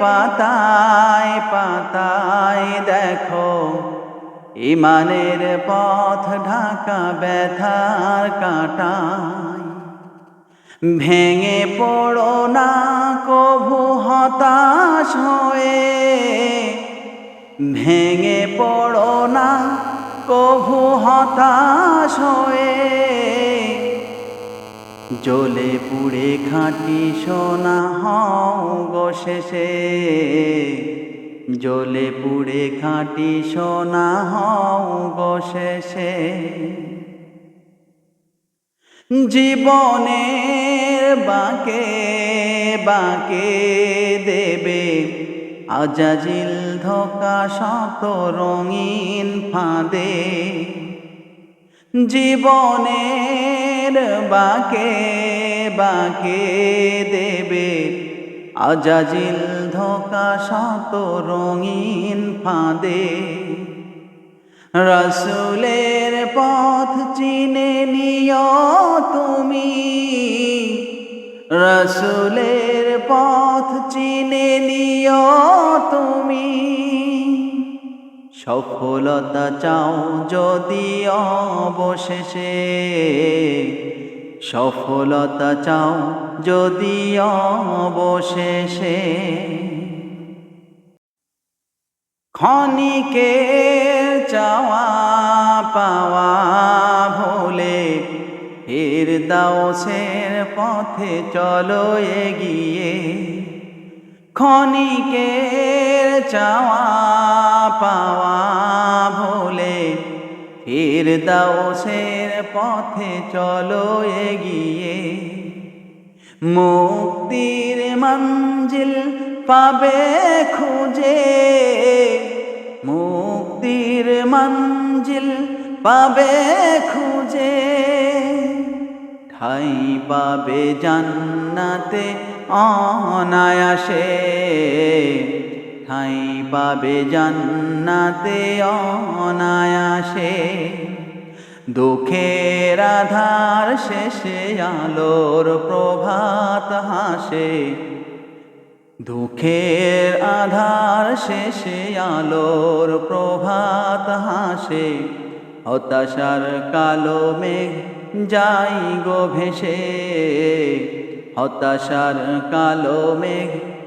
পাতায় পাতায় দেখো, ইমানের পথ ঢাকা ব্যথার কাঁটায়। ভেঙে পড়ো না, কভু হতাশ হয়ে। ভেঙে পড়ো না, কভু হতাশ হয়ে। জ্বলে পুড়ে খাঁটি সোনা, হও গো শেষে। জ্বলে পুড়ে খাঁটি সোনা, হও গো শেষে। জীবনের বাঁকে বাঁকে দেবে আজাজিল ধোকা শত রঙিন ফাঁদে। জীবনের বাঁকে বাঁকে দেবে। আজাজিল ধোকা শত রঙিন ফাঁদে। রসুলের পথ চিনে নিও তুমি। রসুলের পথ চিনে নিও তুমি। সফলতা চাও যদি অবশেষে। সফলতা চাও যদি অবশেষে। ক্ষণিকের চাওয়া পাওয়া ভোলে এর দাওসের পথে চলো এগিয়ে। ক্ষণিকের চাওয়া পাওয়া ফির দাওসের পথে চলো এগিয়ে। মুক্তির মঞ্জিল পাবে খুঁজে। মুক্তির মঞ্জিল পাবে খুঁজে। ঠাই পাবে জান্নাতে অনায়াসে। ঠাই পাবে জান্নাতে অনায়াসে। দুঃখের আধার শেষে আলোর প্রভাত হাসে। দুঃখের আধার শেষে আলোর প্রভাত হাসে। হতাশার কালো মেঘ যাই গো ভেসে। হতাশার কালো মেঘ